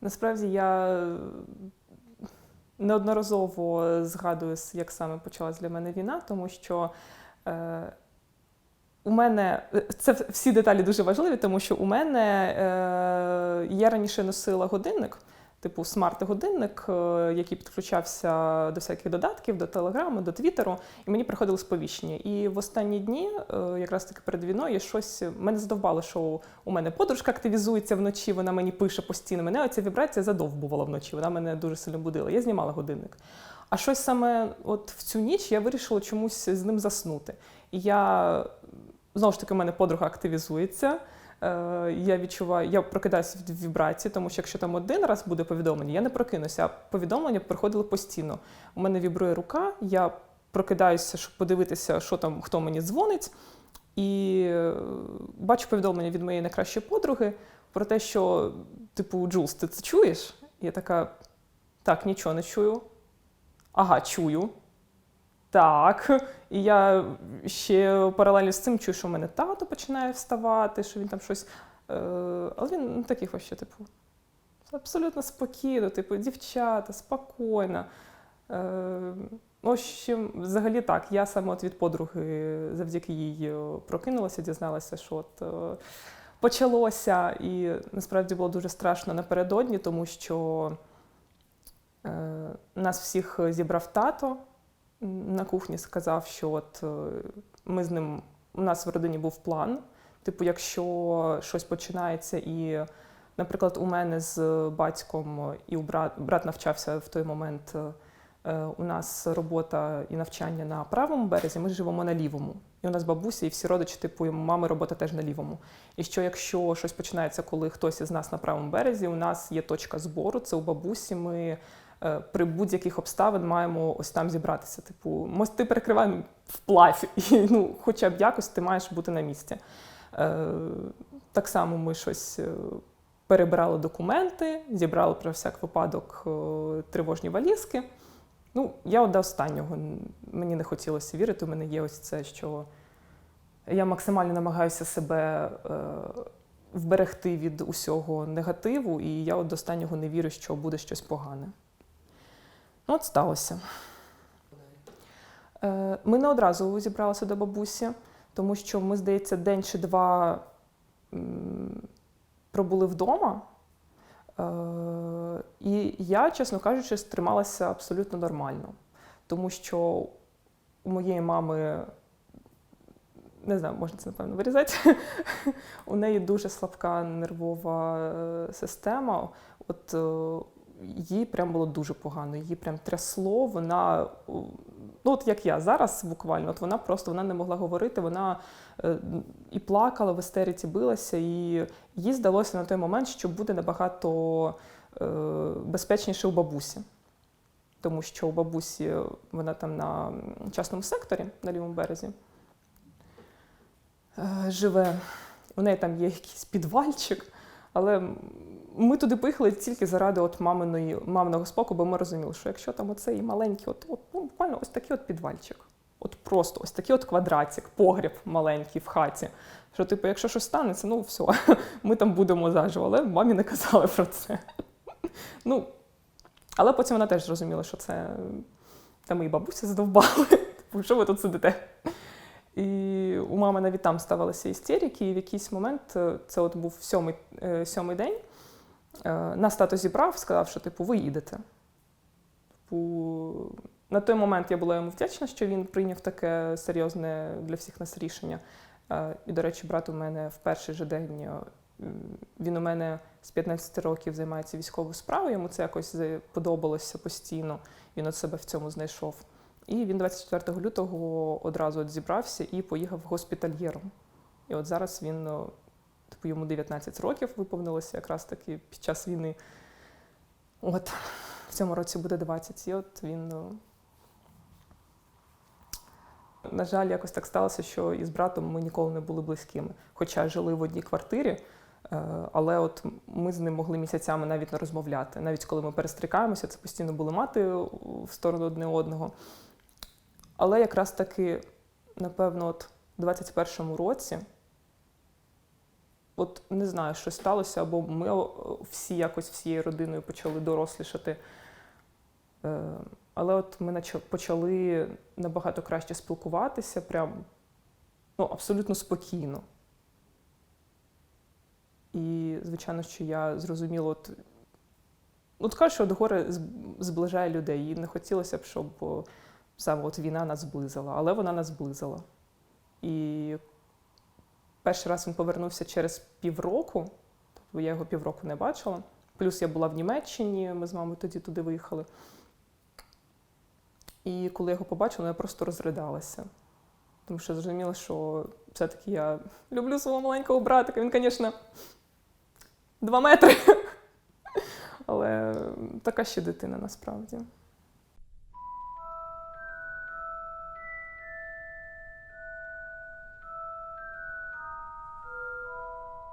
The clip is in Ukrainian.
Насправді я неодноразово згадую, як саме почалась для мене війна, тому що е, у мене це всі деталі дуже важливі, тому що у мене е, я раніше носила годинник, типу смарт-годинник, е, який підключався до всяких додатків, до телеграму, до твіттеру, і мені приходили сповіщення. І в останні дні, е, якраз таки перед війною, щось мене задовбало, що у мене подружка активізується вночі, вона мені пише постійно. Мене оця вібрація задовбувала вночі, вона мене дуже сильно будила. Я знімала годинник. А щось саме от в цю ніч я вирішила чомусь з ним заснути. І я знову ж таки, у мене подруга активізується. Е, Я відчуваю, я прокидаюся від вібрації, тому що якщо там один раз буде повідомлення, я не прокинуся. А повідомлення приходили постійно. У мене вібрує рука, я прокидаюся, щоб подивитися, що там, хто мені дзвонить. І е, бачу повідомлення від моєї найкращої подруги про те, що, типу, Джулс, ти це чуєш? Я така: так, нічого не чую. Ага, чую. Так. І я ще паралельно з цим чую, що в мене тато починає вставати, що він там щось. Е, але він ну, такий вообще, типу, абсолютно спокійно, типу, дівчата, спокійно. Е, в общем, взагалі так. Я саме от від подруги завдяки їй прокинулася, дізналася, що от е, почалося. І насправді було дуже страшно напередодні, тому що е, нас всіх зібрав тато на кухні сказав, що от е, ми з ним, у нас в родині був план. Типу, якщо щось починається, і, наприклад, у мене з батьком і у брат, брат навчався в той момент. е, У нас робота і навчання на правому березі, ми живемо на лівому. І у нас бабуся, і всі родичі, типу, і мами робота теж на лівому. І що якщо щось починається, коли хтось із нас на правому березі, у нас є точка збору, це у бабусі. Ми е, при будь-яких обставин маємо ось там зібратися. Типу, мости перекриваємо вплавь, і ну, хоча б якось ти маєш бути на місці. Е, Так само ми щось е, перебирали документи, зібрали про всяк випадок е, тривожні валізки. Ну, я от до останнього мені не хотілося вірити. У мене є ось це, що я максимально намагаюся себе е, вберегти від усього негативу, і я от до останнього не вірю, що буде щось погане. Ну, от сталося. Е, Ми не одразу зібралися до бабусі, тому що ми, здається, день чи два пробули вдома. Е, І я, чесно кажучи, стрималася абсолютно нормально, тому що у моєї мами, не знаю, можна це напевно вирізати, у неї дуже слабка нервова е, система. От їй прям було дуже погано, її прям трясло. Вона, ну от як я зараз буквально, от вона просто вона не могла говорити, вона е, і плакала, в істериці билася, і їй здалося на той момент, що буде набагато е, безпечніше у бабусі. Тому що у бабусі вона там на частному секторі на лівому березі е, живе. У неї там є якийсь підвальчик, але ми туди поїхали тільки заради от маминої, маминого споку, бо ми розуміли, що якщо там оцей маленький, от, от ну, буквально ось такий от підвальчик, от просто ось такий от квадратик, погріб маленький в хаті. Що, типу, якщо щось станеться, ну все, ми там будемо заживо, але мамі не казали про це. Ну, але потім вона теж зрозуміла, що це там і бабуся задовбали. Типу, що ви тут сидите? І у мами навіть там ставалися істерики, і в якийсь момент е, це от був сьомий, е, сьомий день. Е, Нас тато зібрав, сказав, що типу, ви їдете. Типу, на той момент я була йому вдячна, що він прийняв таке серйозне для всіх нас рішення. Е, І, до речі, брат у мене в перший же день е, він у мене з 15 років займається військовою справою. Йому це якось подобалося постійно. Він от себе в цьому знайшов. І він 24 лютого одразу от зібрався і поїхав госпітальєром. І от зараз він, типу, йому 19 років виповнилося якраз таки під час війни. От в цьому році буде 20. І от він. ну, На жаль, якось так сталося, що із братом ми ніколи не були близькими. Хоча жили в одній квартирі, е, але от ми з ним могли місяцями навіть не розмовляти. Навіть коли ми перестрікаємося, це постійно були мати в сторону одне одного. Але якраз таки, напевно, от у 21-му році от не знаю, що сталося, або ми всі якось всією родиною почали дорослішати. Е, Але от ми почали набагато краще спілкуватися, прям ну, абсолютно спокійно. І, звичайно, що я зрозуміла, от, от кажуть, що от горе зближає людей. І не хотілося б, щоб саме от війна нас зблизила, але вона нас зблизила. І перший раз він повернувся через півроку, тобто я його півроку не бачила. Плюс я була в Німеччині, ми з мамою тоді туди виїхали. І коли я його побачила, я просто розридалася. Тому що зрозуміла, що все-таки я люблю свого маленького братика. Він, звісно, два метри. Але така ще дитина насправді.